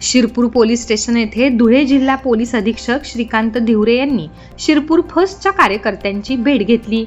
Shirpur police station येथे धुळे जिल्हा police अधीक्षक श्रीकांत धिवरे यांनी शिरपूर फर्स्टच्या कार्यकर्त्यांची भेट घेतली.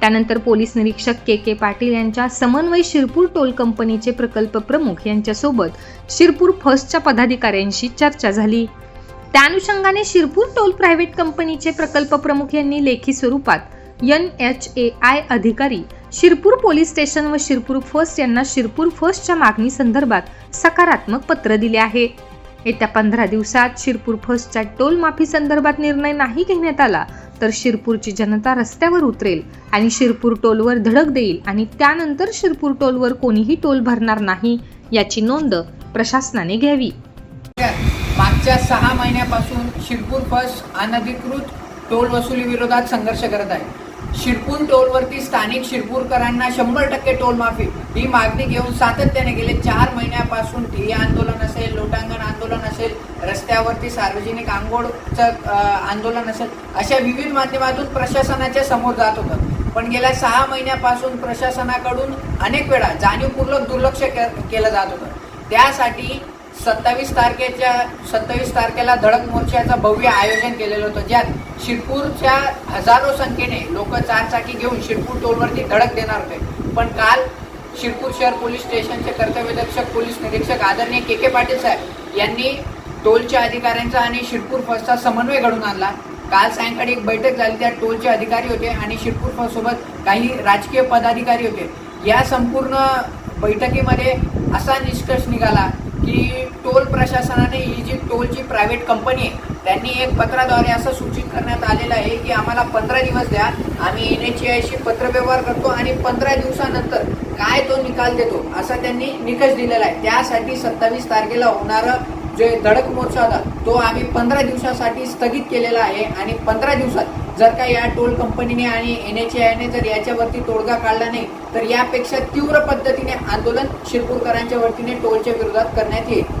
त्यानंतर पोलीस निरीक्षक के के पाटील यांच्या समन्वय शिरपूर टोल कंपनीचे प्रकल्प प्रमुख यांच्यासोबत शिरपूर फर्स्टच्या पदाधिकाऱ्यांशी चर्चा झाली. त्या अनुषंगाने शिरपूर टोल प्रायव्हेट कंपनीचे प्रकल्प प्रमुख यांनी लेखी स्वरूपात एन एच ए आय अधिकारी शिरपूर पोलीस स्टेशन व शिरपूर फर्स्ट यांना शिरपूर फर्स्टच्या मागणी संदर्भात सकारात्मक पत्र दिले आहे. येत्या पंधरा दिवसात शिरपूर फर्स्टच्या टोल माफी संदर्भात निर्णय नाही घेण्यात आला तर शिरपूरची जनता रस्त्यावर उतरेल आणि शिरपूर टोलवर धडक देईल आणि त्यानंतर शिरपूर टोलवर कोणीही टोल भरणार नाही याची नोंद प्रशासनाने घ्यावी. मागच्या सहा महिन्यापासून शिरपूर फर्स्ट अनधिकृत टोल वसुली विरोधात संघर्ष करत आहे. शिरपूर टोलवरती स्थानिक शिरपूरकरांना शंभर टक्के टोल माफी. ही मागणी घेऊन सातत्याने गेले चार महिन्यापासून ठिय्या आंदोलन असेल लोटांगण आंदोलन असेल रस्त्यावरती सार्वजनिक आंघोळचं आंदोलन असेल अशा विविध माध्यमातून प्रशासनाच्या समोर जात होतं. पण गेल्या सहा महिन्यापासून प्रशासनाकडून अनेक वेळा जाणीवपूर्वक दुर्लक्ष के- केलं जात होतं. त्यासाठी सत्तावीस तारखेच्या सत्तावीस तारखेला धडक मोर्चाचं भव्य आयोजन केलेलं होतं. ज्यात शिरपूरच्या हजारो संख्येने लोक चारचाकी घेऊन शिरपूर टोलवरती धडक देणार होते. पण काल शिरपूर शहर पोलीस स्टेशनचे कर्तव्यदक्षक पोलीस निरीक्षक आदरणीय के के पाटील साहेब यांनी टोलच्या अधिकाऱ्यांचा आणि शिरपूर फसचा समन्वय घडून आणला. काल सायंकाळी एक बैठक झाली त्या टोलचे अधिकारी होते आणि शिरपूर फर्स्ट काही राजकीय पदाधिकारी होते. या संपूर्ण बैठकीमध्ये असा निष्कर्ष निघाला की टोल प्रशासनाने प्रायव्हेट कंपनी आहे. त्यांनी एक पत्राद्वारे असं सूचित करण्यात आलेलं आहे की आम्हाला पंधरा दिवस द्या. आम्ही एन एच आयशी पत्रव्यवहार करतो आणि पंधरा दिवसानंतर काय तो निकाल देतो असा त्यांनी निकष दिलेला आहे. त्यासाठी सत्तावीस तारखेला होणारं जे धडक मोर्चा होता तो आम्ही पंधरा दिवसासाठी स्थगित केलेला आहे. आणि पंधरा दिवसात जर का या टोल कंपनीने आणि एन एच आयने जर याच्यावरती तोडगा काढला नाही तर यापेक्षा तीव्र पद्धतीने आंदोलन शिरपूरकरांच्या वतीने टोलच्या विरोधात करण्यात येईल.